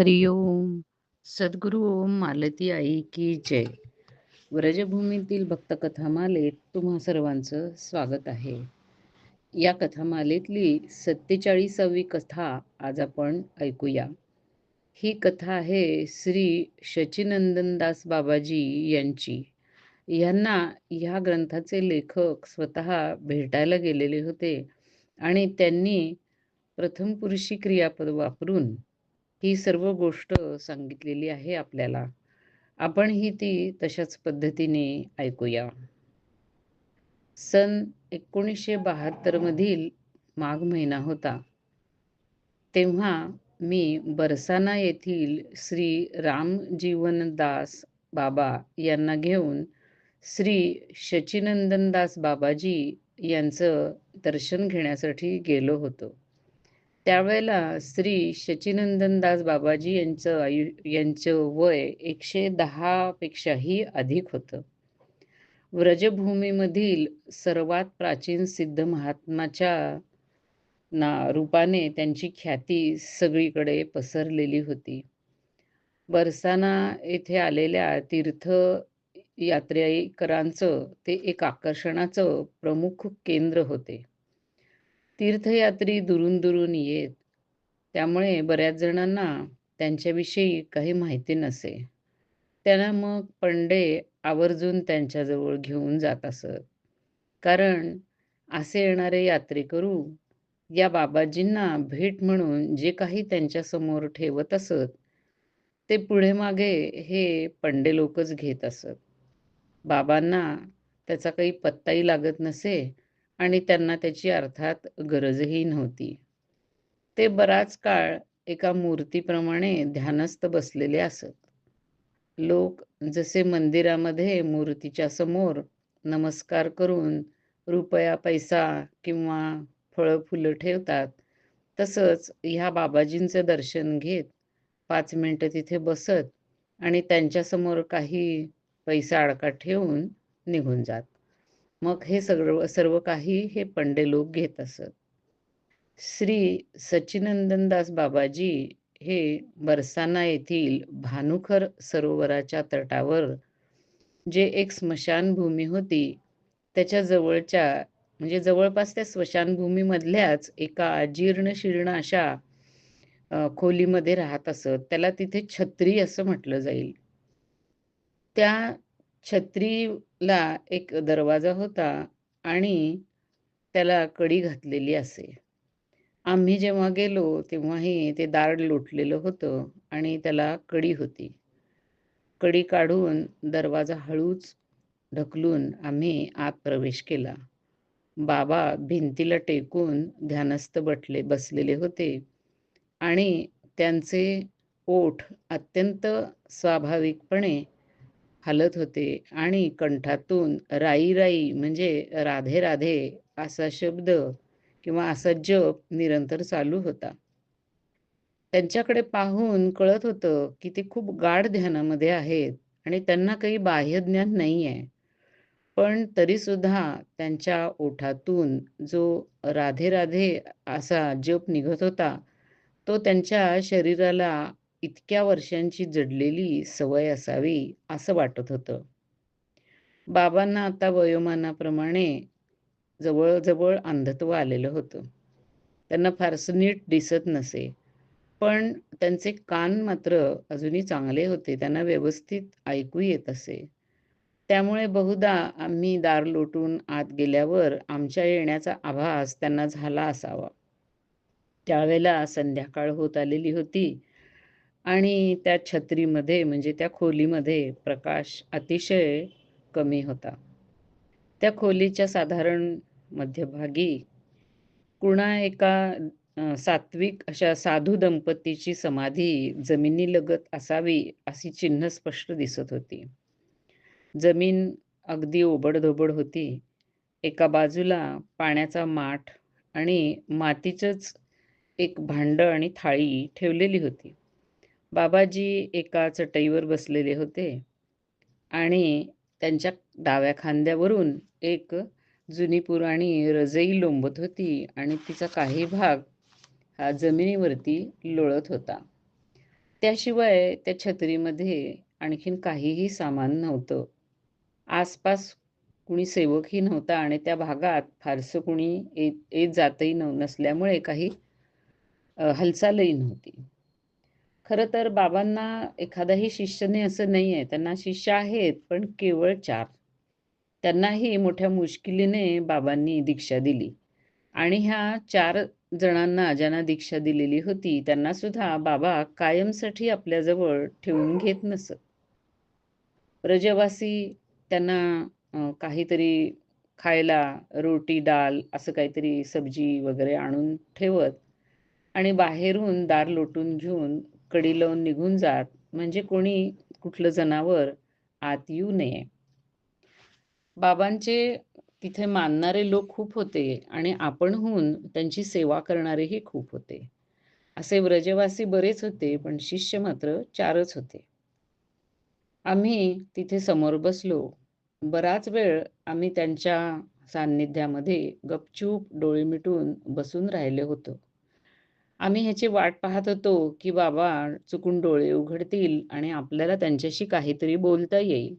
हरिओम सद्गुरू ओम मालती आई की जय. व्रजभूमीतील भक्तकथामालेत तुम्हा सर्वांचं स्वागत आहे. या कथामालेतली सत्तेचाळीसावी कथा आज आपण ऐकूया. ही कथा आहे श्री शचिनंदनदास बाबाजी यांची. यांना ह्या ग्रंथाचे लेखक स्वतः भेटायला गेलेले होते आणि त्यांनी प्रथम पुरुषी क्रियापद वापरून ही सर्व गोष्ट सांगितलेली आहे आपल्याला. आपण ही ती तशाच पद्धतीने ऐकूया. सन एकोणीसशे बहात्तरमधील माघ महिना होता. तेव्हा मी बरसाना येथील श्री रामजीवनदास बाबा यांना घेऊन श्री शचीनंदनदास बाबाजी यांचं दर्शन घेण्यासाठी गेलो होतो. त्यावेळेला श्री शचीनंदनदास बाबाजी यांचं आयु यांचं वय एकशे दहापेक्षाही अधिक होतं. व्रजभूमीमधील सर्वात प्राचीन सिद्ध महात्माच्या ना रूपाने त्यांची ख्याती सगळीकडे पसरलेली होती. बरसाना येथे आलेल्या तीर्थ यात्रेकरांचं ते एक आकर्षणाचं प्रमुख केंद्र होते. तीर्थयात्री दुरून दुरून येत. त्यामुळे बऱ्याच जणांना त्यांच्याविषयी काही माहिती नसे. त्यांना मग पंडे आवर्जून त्यांच्याजवळ घेऊन जात असत. कारण असे येणारे यात्रेकरू या बाबाजींना भेट म्हणून जे काही त्यांच्यासमोर ठेवत असत ते पुढे मागे हे पंडे लोकच घेत असत. बाबांना त्याचा काही पत्ताही लागत नसे. आणि त्यांना त्याची अर्थात गरजही नव्हती. ते बराच काळ एका मूर्तीप्रमाणे ध्यानस्थ बसलेले असत. लोक जसे मंदिरामध्ये मूर्तीच्या समोर नमस्कार करून रुपया पैसा किंवा फळं फुलं ठेवतात तसंच ह्या बाबाजींचं दर्शन घेत पाच मिनटं तिथे बसत आणि त्यांच्यासमोर काही पैसा अडका ठेवून निघून जात. मग हे सगळं सर्व काही हे पंडे लोक घेत असत. श्री सचिनंदनदास बाबाजी हे बरसाना येथील भानुखर सरोवराच्या तटावर जे एक स्मशानभूमी होती त्याच्या जवळच्या म्हणजे जवळपास त्या स्मशानभूमीमधल्याच एका अजीर्ण शीर्ण अशा खोलीमध्ये राहत असत. त्याला तिथे छत्री असं म्हटलं जाईल. त्या छत्रीला एक दरवाजा होता आणि त्याला कडी घातलेली असे. आम्ही जेव्हा गेलो तेव्हाही ते दार लोटलेलं होतं आणि त्याला कडी होती. कडी काढून दरवाजा हळूच ढकलून आम्ही आत प्रवेश केला. बाबा भिंतीला टेकून ध्यानस्थ बटले बसलेले होते आणि त्यांचे ओठ अत्यंत स्वाभाविकपणे हलत होते आणि कंठातून राई राई म्हणजे राधे राधे असा शब्द किंवा असा जप निरंतर चालू होता. त्यांच्याकडे पाहून कळत होतं की ते खूप गाढ ध्यानामध्ये आहेत आणि त्यांना काही बाह्य ज्ञान नाही आहे पण तरी सुद्धा त्यांच्या ओठातून जो राधे राधे असा जप निघत होता तो त्यांच्या शरीराला इतक्या वर्षांची जडलेली सवय असावी असं वाटत होतं. बाबांना आता वयोमानाप्रमाणे जवळजवळ अंधत्व आलेलं होतं. त्यांना फारसं नीट दिसत नसे. पण त्यांचे कान मात्र अजूनही चांगले होते. त्यांना व्यवस्थित ऐकू येत असे. त्यामुळे बहुधा आम्ही दार लोटून आत गेल्यावर आमच्या येण्याचा आभास त्यांना झाला असावा. त्यावेळेला संध्याकाळ होत आलेली होती. आणि त्या छत्रीमध्ये म्हणजे त्या खोलीमध्ये प्रकाश अतिशय कमी होता. त्या खोलीच्या साधारण मध्यभागी कुणा एका सात्विक अशा साधू दंपतीची समाधी जमिनीलगत असावी अशी चिन्ह स्पष्ट दिसत होती. जमीन अगदी ओबडधोबड होती. एका बाजूला पाण्याचा माठ आणि मातीचंच एक भांड आणि थाळी ठेवलेली होती. बाबाजी एका चटईवर बसलेले होते आणि त्यांच्या डाव्या खांद्यावरून एक जुनी पुराणी रजई लोंबत होती आणि तिचा काही भाग हा जमिनीवरती लोळत होता त्याशिवाय त्या छत्रीमध्ये आणखीन काहीही सामान नव्हतं. आसपास कुणी सेवकही नव्हता आणि त्या भागात फारसं कुणी येत येत जातही न नसल्यामुळे काही हालचालही नव्हती. खरं तर बाबांना एखादाही शिष्य नाही असं नाही आहे. त्यांना शिष्य आहेत, पण केवळ चार त्यांनाही मोठ्या मुश्किलीने बाबांनी दीक्षा दिली आणि ह्या चार जणांना ज्यांना दीक्षा दिलेली होती, त्यांना सुद्धा बाबा कायमसाठी आपल्याजवळ ठेवून घेत नसत. ब्रजवासी त्यांना काहीतरी खायला रोटी, डाल असं काहीतरी सब्जी वगैरे आणून ठेवत आणि बाहेरून दार लोटून घेऊन कडी लावून निघून जात, म्हणजे कोणी कुठलं जनावर आत येऊ नये. बाबांचे तिथे मानणारे लोक खूप होते आणि आपणहून त्यांची सेवा करणारेही खूप होते. असे व्रजवासी बरेच होते, पण शिष्य मात्र चारच होते. आम्ही तिथे समोर बसलो. बराच वेळ आम्ही त्यांच्या सान्निध्यामध्ये गपचूप डोळे मिटून बसून राहिले होतो. आम्ही ह्याची वाट पाहत होतो, की बाबा चुकून डोळे उघडतील आणि आपल्याला त्यांच्याशी काहीतरी बोलता येईल.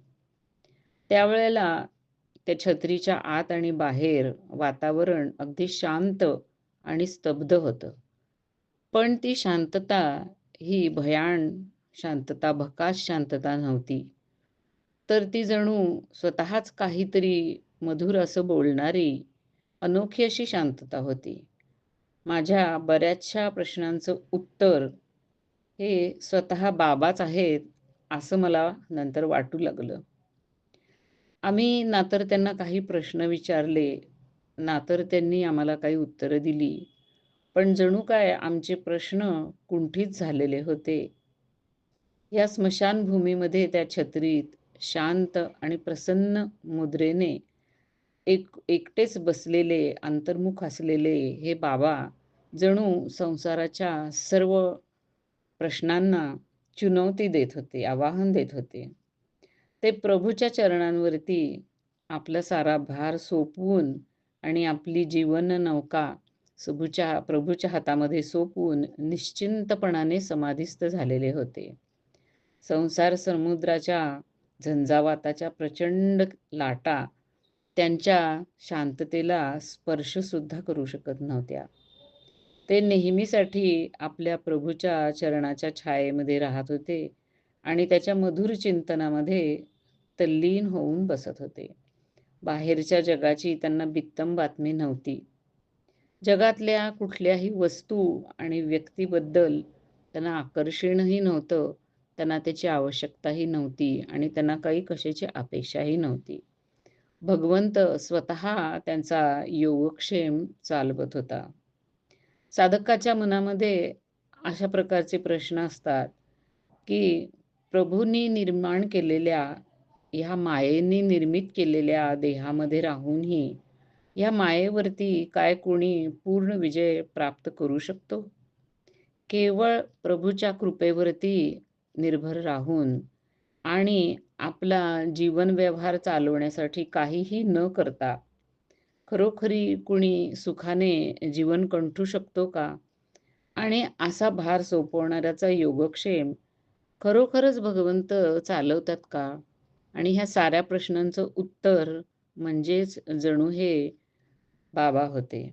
त्यावेळेला त्या छत्रीच्या आत आणि बाहेर वातावरण अगदी शांत आणि स्तब्ध होतं. पण ती शांतता ही भयाण शांतता, भकास शांतता नव्हती. तर ती जणू स्वतःच काहीतरी मधुर असं बोलणारी अनोखी अशी शांतता होती. माझ्या बऱ्याचशा प्रश्नांचं उत्तर हे स्वतः बाबाच आहेत, असं मला नंतर वाटू लागलं. आम्ही ना तर त्यांना काही प्रश्न विचारले, ना तर त्यांनी आम्हाला काही उत्तरं दिली. पण जणू काय आमचे प्रश्न कुंठित झालेले होते. या स्मशानभूमीमध्ये त्या छत्रीत शांत आणि प्रसन्न मुद्रेने एक एकटेच बसलेले, अंतर्मुख असलेले हे बाबा जणू संसाराच्या सर्व प्रश्नांना चुनवती देत होते, आवाहन देत होते. ते प्रभूच्या चरणांवरती आपला सारा भार सोपवून आणि आपली जीवन नौका प्रभूच्या प्रभूच्या हातामध्ये सोपवून निश्चिंतपणाने समाधिस्थ झालेले होते. संसार समुद्राच्या झंझावाताच्या प्रचंड लाटा त्यांच्या शांततेला स्पर्शसुद्धा करू शकत नव्हत्या. ते नेहमीसाठी आपल्या प्रभूच्या चरणाच्या छायेमध्ये राहत होते आणि त्याच्या मधुर चिंतनामध्ये तल्लीन होऊन बसत होते. बाहेरच्या जगाची त्यांना बित्तम बातमी नव्हती. जगातल्या कुठल्याही वस्तू आणि व्यक्तीबद्दल त्यांना आकर्षणही नव्हतं. त्यांना त्याची आवश्यकताही नव्हती आणि त्यांना काही कशाची अपेक्षाही नव्हती. भगवंत स्वतः त्यांचा योगक्षेम चालवत होता. साधकाच्या मनामध्ये अशा प्रकारचे प्रश्न असतात, की प्रभूंनी निर्माण केलेल्या ह्या मायेने निर्मित केलेल्या देहामध्ये राहूनही ह्या मायेवरती काय कोणी पूर्ण विजय प्राप्त करू शकतो? केवळ प्रभूच्या कृपेवरती निर्भर राहून आणि आपला जीवन व्यवहार चालवण्यासाठी काहीही न करता खरोखरी कुणी सुखाने जीवन कंठू शकतो का? आणि असा भार सोपवणाऱ्याचा योगक्षेम खरोखरच भगवंत चालवतात का? आणि ह्या साऱ्या प्रश्नांचं उत्तर म्हणजेच जणू हे बाबा होते.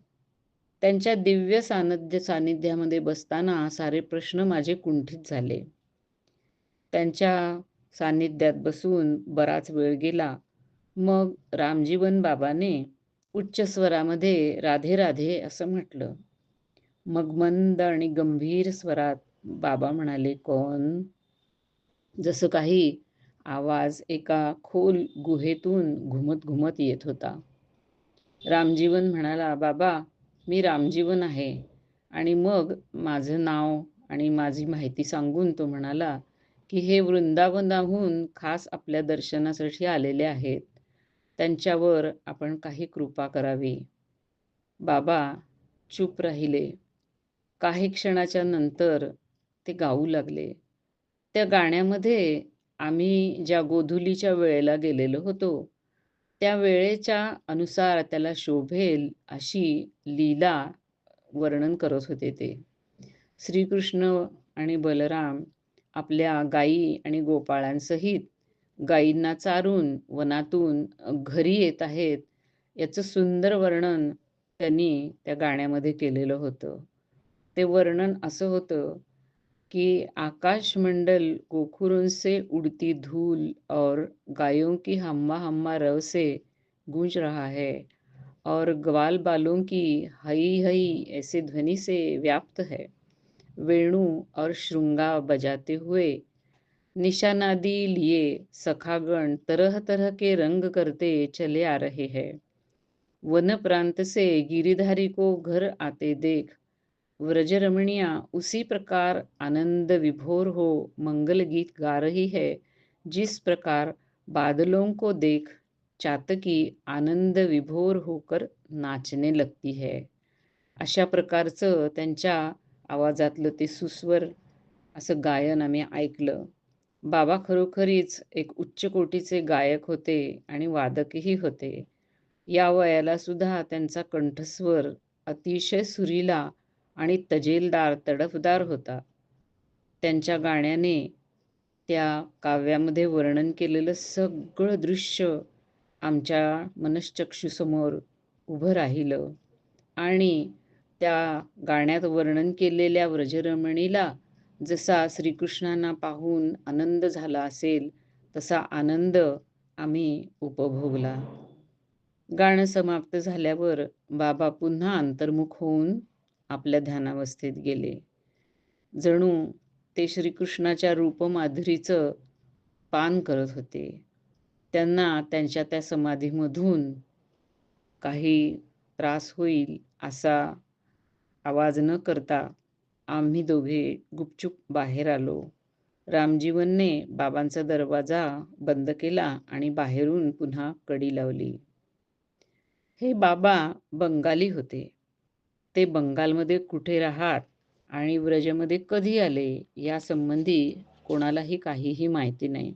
त्यांच्या दिव्य सान्निध्य सान्निध्यामध्ये बसताना सारे प्रश्न माझे कुंठित झाले. त्यांच्या सान्निध्यात बसून बराच वेळ गेला. मग रामजीवन बाबाने उच्च स्वरामध्ये राधे राधे असं म्हटलं. मग मंद आणि गंभीर स्वरात बाबा म्हणाले, "कौन?" जसं काही आवाज एका खोल गुहेतून घुमत घुमत येत होता. रामजीवन म्हणाला, "बाबा, मी रामजीवन आहे." आणि मग माझं नाव आणि माझी माहिती सांगून तो म्हणाला, की हे वृंदावनाहून खास आपल्या दर्शनासाठी आलेले आहेत. त्यांच्यावर आपण काही कृपा करावी. बाबा चूप राहिले. काही क्षणाच्या नंतर ते गाऊ लागले. त्या गाण्यामध्ये आम्ही ज्या गोधुलीच्या वेळेला गेलेलो होतो, त्या वेळेच्या अनुसार त्याला शोभेल अशी लीला वर्णन करत होते ते. श्रीकृष्ण आणि बलराम आपल्या गायी आणि गोपाळांसहित गायींना चारून वनातून घरी येत आहेत. याचं सुंदर वर्णन त्यांनी त्या गाण्यामध्ये केलेलं होतं. ते वर्णन असं होतं कि आकाश मंडल गोखुरों से उड़ती धूल और गायों की हम्मा हम्मा रव से गूंज रहा है। और ग्वाल बालों की हई हई ऐसे ध्वनि से व्याप्त है। वेणु और श्रृंगा बजाते हुए निशानादी लिए सखागण तरह तरह के रंग करते चले आ रहे हैं। वन प्रांत से गिरिधारी को घर आते देख व्रजरमणिया उसी प्रकार आनंद विभोर हो मंगल गीत गा रही है जिस प्रकार बादलों को देख चातकी आनंद विभोर होकर नाचने लगती है। अशा प्रकारचं त्यांच्या आवाजातलं ते सुस्वर असं गायन आम्ही ऐकलं. बाबा खरोखरीच एक उच्च कोटीचे गायक होते आणि वादकही होते. या वयाला सुद्धा त्यांचा कंठस्वर अतिशय सुरीला आणि तजेलदार तडफदार होता. त्यांच्या गाण्याने त्या काव्यामध्ये वर्णन केलेलं सगळं दृश्य आमच्या मनश्चक्षुसमोर उभं राहिलं. आणि त्या गाण्यात वर्णन केलेल्या व्रजरमणीला जसा श्रीकृष्णांना पाहून आनंद झाला असेल तसा आनंद आम्ही उपभोगला. गाणं समाप्त झाल्यावर बाबा पुन्हा अंतर्मुख होऊन आपल्या ध्यानावस्थेत गेले. जणू ते श्रीकृष्णाच्या रूपमाधुरीचं पान करत होते. त्यांना त्यांच्या त्या समाधीमधून काही त्रास होईल असा आवाज न करता आम्ही दोघे गुपचूप बाहेर आलो. रामजीवनने बाबांचा दरवाजा बंद केला आणि बाहेरून पुन्हा कडी लावली. हे बाबा बंगाली होते. ते बंगालमध्ये कुठे राहत आणि व्रजमध्ये कधी आले या संबंधी कोणालाही काहीही माहिती नाही.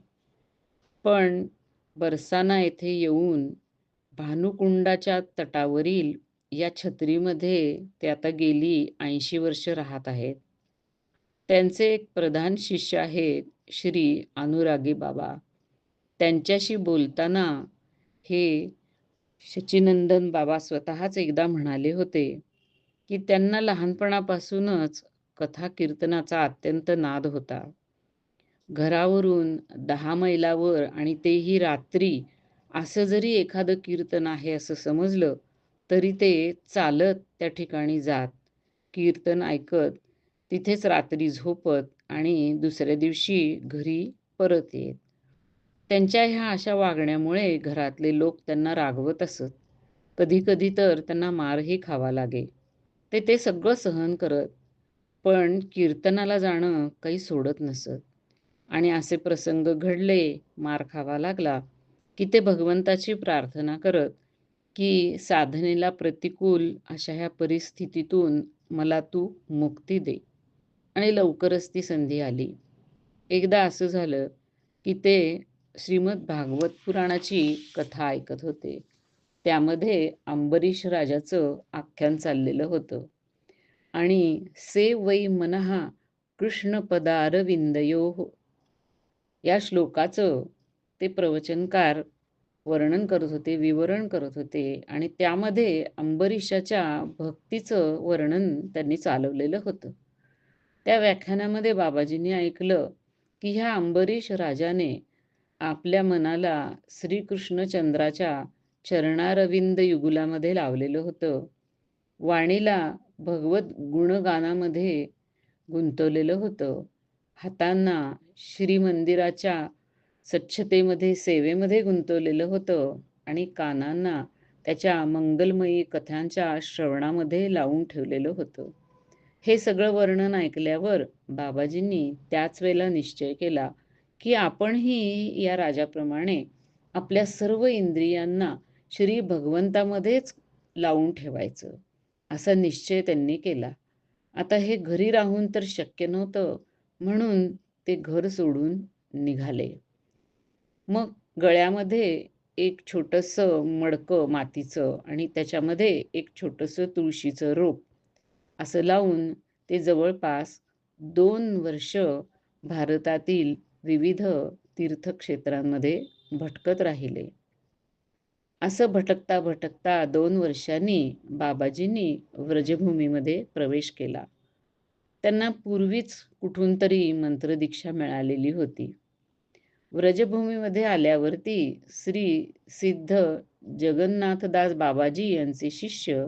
पण बरसाना येथे येऊन भानुकुंडाच्या तटावरील या छत्रीमध्ये ते आता गेली ऐंशी वर्ष राहत आहेत. त्यांचे एक प्रधान शिष्य आहेत श्री अनुरागी बाबा. त्यांच्याशी बोलताना हे शचीनंदन बाबा स्वतःच एकदा म्हणाले होते की त्यांना लहानपणापासूनच कथा कीर्तनाचा अत्यंत नाद होता. घरावरून दहा मैलावर आणि तेही रात्री असं जरी एखादं कीर्तन आहे असं समजलं तरी ते चालत त्या ठिकाणी जात. कीर्तन ऐकत तिथेच रात्री झोपत आणि दुसऱ्या दिवशी घरी परत येत. त्यांच्या ह्या अशा वागण्यामुळे घरातले लोक त्यांना रागवत असत. कधी कधी तर त्यांना मारही खावा लागे. ते ते सगळं सहन करत पण कीर्तनाला जाणं काही सोडत नसत. आणि असे प्रसंग घडले मार खावा लागला की ते भगवंताची प्रार्थना करत की साधनेला प्रतिकूल अशा ह्या परिस्थितीतून मला तू मुक्ती दे. आणि लवकरच ती संधी आली. एकदा असं झालं की ते श्रीमद भागवत पुराणाची कथा ऐकत होते. त्यामध्ये अंबरीश राजाचं आख्यान चाललेलं होतं. आणि से वै मनहा कृष्णपदारविंदयो या श्लोकाचं ते प्रवचनकार वर्णन करत होते विवरण करत होते आणि त्यामध्ये अंबरीशाच्या भक्तीचं वर्णन त्यांनी चालवलेलं होतं. त्या व्याख्यानामध्ये बाबाजींनी ऐकलं की ह्या अंबरीश राजाने आपल्या मनाला श्रीकृष्णचंद्राच्या चरणारविंद युगुलामध्ये लावलेलं होतं. वाणीला भगवत गुणगानामध्ये गुंतवलेलं होतं. हातांना श्रीमंदिराच्या स्वच्छतेमध्ये सेवेमध्ये गुंतवलेलं होतं आणि कानांना त्याच्या मंगलमयी कथांच्या श्रवणामध्ये लावून ठेवलेलं होतं. हे सगळं वर्णन ऐकल्यावर बाबाजींनी त्याच वेळेला निश्चय केला की आपणही या राजाप्रमाणे आपल्या सर्व इंद्रियांना श्री भगवंतामध्येच लावून ठेवायचं असा निश्चय त्यांनी केला. आता हे घरी राहून तर शक्य नव्हतं म्हणून ते घर सोडून निघाले. मग गळ्यामध्ये एक छोटंसं मडकं मातीचं आणि त्याच्यामध्ये एक छोटंसं तुळशीचं रोप असं लावून ते जवळपास दोन वर्ष भारतातील विविध तीर्थक्षेत्रांमध्ये भटकत राहिले. असं भटकता भटकता दोन वर्षांनी बाबाजींनी व्रजभूमीमध्ये प्रवेश केला. त्यांना पूर्वीच कुठून तरी मंत्रदीक्षा मिळालेली होती. व्रजभूमीमध्ये आल्यावरती श्री सिद्ध जगन्नाथदास बाबाजी यांचे शिष्य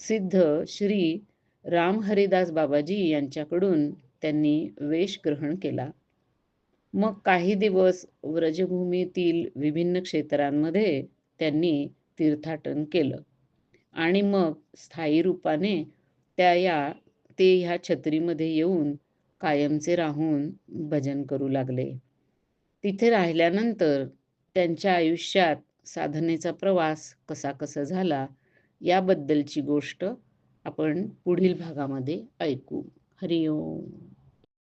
सिद्ध श्री रामहरिदास बाबाजी यांच्याकडून त्यांनी वेश ग्रहण केला. मग काही दिवस व्रजभूमीतील विभिन्न क्षेत्रांमध्ये त्यांनी तीर्थाटन केलं आणि मग स्थायी रूपाने त्या या ते ह्या छत्रीमध्ये येऊन कायमचे राहून भजन करू लागले. तिथे राहिल्यानंतर त्यांच्या आयुष्यात साधनेचा प्रवास कसा कसा झाला याबद्दलची गोष्ट आपण पुढील भागामध्ये ऐकू. हरिओम.